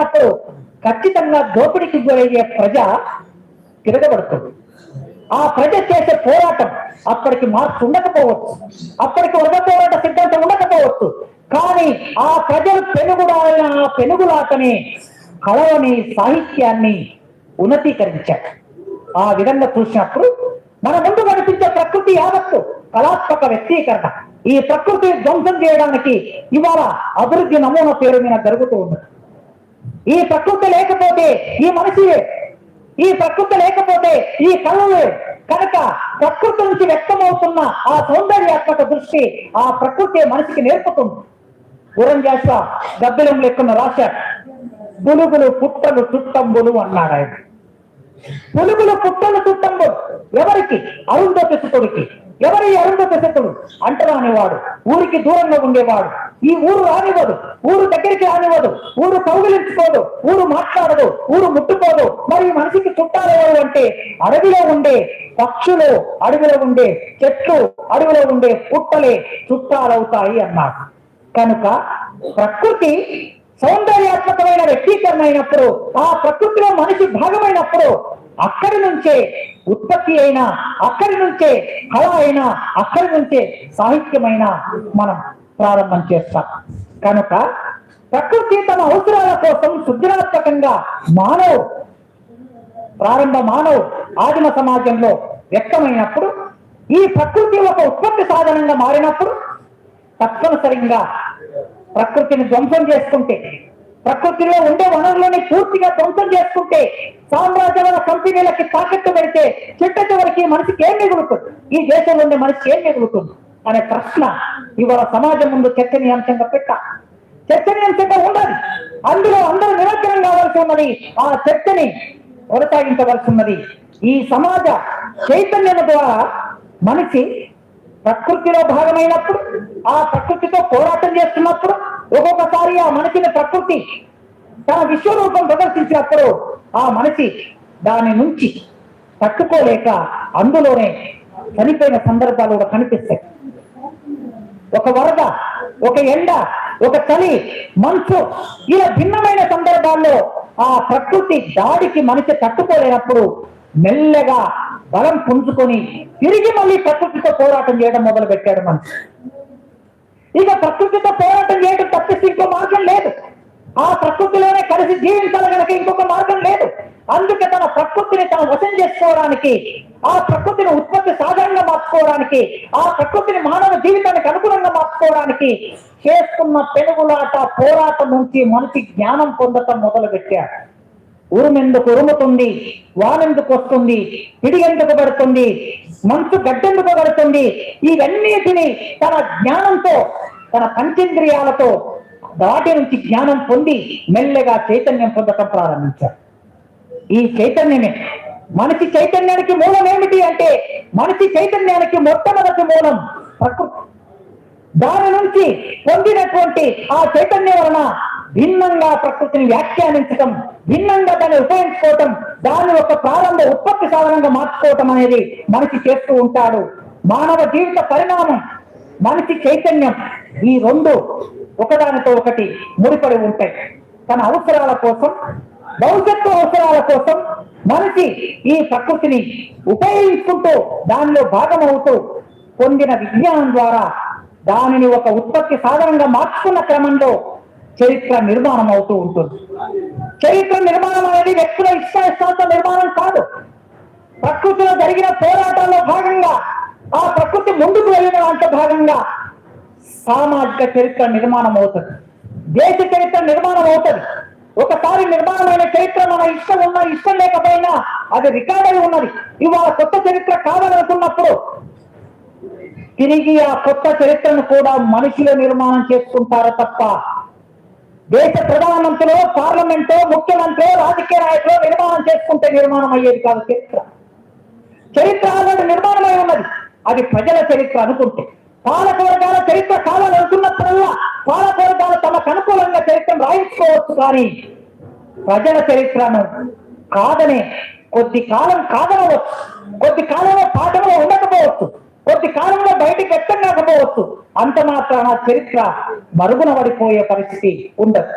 ఏర్పడినప్పుడు ఖచ్చితంగా దోపిడీకి గురయ్యే ప్రజ తిరగబడుతుంది. ఆ ప్రజ చేసే పోరాటం అప్పటికి మార్పు ఉండకపోవచ్చు అప్పటికి వర్గ పోరాట సిద్ధాంతం ఉండకపోవచ్చు. కానీ ఆ ప్రజలు పెనుగుడాలైన ఆ పెనుగులాటని కళవని సాహిత్యాన్ని ఉన్నతీకరించారు. ఆ విధంగా చూసినప్పుడు మన ముందు కనిపించే ప్రకృతి యావత్తు కళాత్మక వ్యక్తీకరణ. ఈ ప్రకృతి ధ్వంసం చేయడానికి ఇవాళ అభివృద్ధి నమూనా పేరు మీద జరుగుతూ ఉన్నది. ఈ ప్రకృతి లేకపోతే ఈ మనిషి ఈ ప్రకృతి లేకపోతే ఈ కళలు కనుక ప్రకృతి నుంచి వ్యక్తమవుతున్న ఆ సౌందర్యాత్మక దృష్టి ఆ ప్రకృతి మనిషికి నేర్పుతుంది. గురం చేస్తా గబ్బిలం లెక్కన రాశారు. పులుగులు పుట్టలు చుట్టంబులు అన్నాడు ఆయన. పులుగులు పుట్టలు చుట్టంబులు. ఎవరికి? అరుంధ సుతుడికి ఎవరి అరుంధ సుతుడు అంటరానివాడు. ఊరికి దూరంగా ఉండేవాడు. ఈ ఊరు రానివ్వదు. ఊరు దగ్గరికి రానివ్వదు. ఊరు కౌగిలించుకోదు. ఊరు మాట్లాడదు. ఊరు ముట్టుకోదు. మరి మనిషికి చుట్టాలు అంటే అడవిలో ఉండే పక్షులు అడవిలో ఉండే చెట్లు అడవిలో ఉండే పుట్టలే చుట్టాలవుతాయి అన్నాడు కనుక ప్రకృతి సౌందర్యాత్మకమైన వ్యక్తీకరణ అయినప్పుడు ఆ ప్రకృతిలో మనిషి భాగమైనప్పుడు అక్కడి నుంచే ఉత్పత్తి అయినా అక్కడి నుంచే కళ అయినా అక్కడి నుంచే సాహిత్యమైన మనం ప్రారంభం చేస్తాం. కనుక ప్రకృతి తమ అవసరాల కోసం సృజనాత్మకంగా మానవు ప్రారంభ మానవ ఆదిమ సమాజంలో వ్యక్తమైనప్పుడు ఈ ప్రకృతి ఒక ఉత్పత్తి సాధనంగా మారినప్పుడు తప్పనిసరిగా ప్రకృతిని ధ్వంసం చేసుకుంటే ప్రకృతిలో ఉండే వనరులని పూర్తిగా ధ్వంసం చేసుకుంటే సామ్రాజ్యవాద కంపెనీలకి తాకట్టు పెడితే చిట్ట చివరికి మనిషికి ఏం మిగులుతుంది? ఈ దేశంలో ఉండే మనిషికి ఏం మిగులుతుంది? అనే ప్రశ్న ఇవాళ సమాజం ముందు చర్చనీయాంశంగా పెట్ట. చర్చనీయాంశంగా ఉండాలి. అందులో అందరూ నిమగ్నం కావాల్సి ఉన్నది ఆ చర్చని కొనసాగించవలసి ఉన్నది ఈ సమాజ చైతన్యం ద్వారా మనిషి ప్రకృతిలో భాగమైనప్పుడు ఆ ప్రకృతితో పోరాటం చేస్తున్నప్పుడు ఒక్కొక్కసారి ఆ మనిషిని ప్రకృతి తన విశ్వరూపం ప్రదర్శించినప్పుడు ఆ మనిషి దాని నుంచి తట్టుకోలేక అందులోనే చనిపోయిన సందర్భాలు కూడా కనిపిస్తాయి. ఒక వరద ఒక ఎండ ఒక చలి మంచు ఇలా భిన్నమైన సందర్భాల్లో ఆ ప్రకృతి దాడికి మనిషి తట్టుకోలేనప్పుడు మెల్లగా బలం పుంజుకొని తిరిగి మళ్ళీ ప్రకృతితో పోరాటం చేయడం మొదలు పెట్టాడు మనిషి. ఇక ప్రకృతితో పోరాటం చేయడం తప్పిస్తే ఇంకో మార్గం లేదు. ఆ ప్రకృతిలోనే కలిసి జీవించాలి కనుక ఇంకొక మార్గం లేదు. అందుకే తన ప్రకృతిని తన వశం చేసుకోవడానికి ఆ ప్రకృతిని ఉత్పత్తి సాధారణంగా మార్చుకోవడానికి ఆ ప్రకృతిని మానవ జీవితానికి అనుగుణంగా మార్చుకోవడానికి చేస్తున్న పెనుగులాట పోరాటం నుంచి మనిషి జ్ఞానం పొందటం మొదలు పెట్టాడు ఉరుమెందుకు ఉరుముతుంది వానెందుకు వస్తుంది పిడి ఎందుకు పడుతుంది మనసు గడ్డెందుకు పడుతుంది ఇవన్నిటిని తన జ్ఞానంతో తన పంచేంద్రియాలతో వాటి నుంచి జ్ఞానం పొంది మెల్లగా చైతన్యం పొందటం ప్రారంభించారు ఈ చైతన్యమే. మనిషి చైతన్యానికి మూలం ఏమిటి అంటే మనిషి చైతన్యానికి మొట్టమొదటి మూలం ప్రకృతి. దాని నుంచి పొందినటువంటి ఆ చైతన్యం వలన భిన్నంగా ప్రకృతిని వ్యాఖ్యానించటం భిన్నంగా దాన్ని ఉపయోగించుకోవటం దాని యొక్క ప్రారంభ ఉత్పత్తి సాధనంగా మార్చుకోవటం అనేది మనిషి చేస్తూ ఉంటాడు. మానవ జీవిత పరిణామం మనిషి చైతన్యం ఈ రెండు ఒకదానితో ఒకటి ముడిపడి ఉంటాయి. తన అవసరాల కోసం భవిష్యత్తు అవసరాల కోసం మనిషి ఈ ప్రకృతిని ఉపయోగించుకుంటూ దానిలో భాగమవుతూ పొందిన విజ్ఞానం ద్వారా దానిని ఒక ఉత్పత్తి సాధనంగా మార్చుకున్న క్రమంలో చరిత్ర నిర్మాణం అవుతూ ఉంటుంది. చరిత్ర నిర్మాణం అనేది వ్యక్తుల ఇష్టాయిష్టాలతో నిర్మాణం కాదు. ప్రకృతిలో జరిగిన పోరాటాల్లో భాగంగా ఆ ప్రకృతి ముందుకు వెళ్ళిన దాంట్లో భాగంగా సామాజిక చరిత్ర నిర్మాణం అవుతుంది. దేశ చరిత్ర నిర్మాణం అవుతుంది. ఒకసారి నిర్మాణమైన చరిత్ర మన ఇష్టం ఉన్నా ఇష్టం లేకపోయినా అది రికార్డ్ అయి ఉన్నది. ఇవాళ కొత్త చరిత్ర కావాలనుకున్నప్పుడు తిరిగి ఆ కొత్త చరిత్రను కూడా మనుషులు నిర్మాణం చేసుకుంటారు తప్ప దేశ ప్రధానమంత్రులు పార్లమెంటు ముఖ్యమంత్రి రాజకీయ నాయకులు నిర్మాణం చేసుకుంటే నిర్మాణం అయ్యేది కాదు చరిత్ర. చరిత్ర ఆల్రెడీ నిర్మాణమై ఉన్నది. అది ప్రజల చరిత్ర అనుకుంటే. పాలకవర్గాల చరిత్ర కావాలనుకున్నప్పుడల్లా పాలకవర్గాలు తమకు అనుకూలంగా చరిత్రను రాయించుకోవచ్చు కానీ ప్రజల చరిత్రను కాదనే కొద్ది కాలం కాదనవచ్చు. కొద్ది కాలంలో పాఠంలో ఉండకపోవచ్చు. కొద్ది కాలంలో బయటికి వ్యక్తం కాకపోవచ్చు అంత మాత్రాన చరిత్ర మరుగున పడిపోయే పరిస్థితి ఉండదు.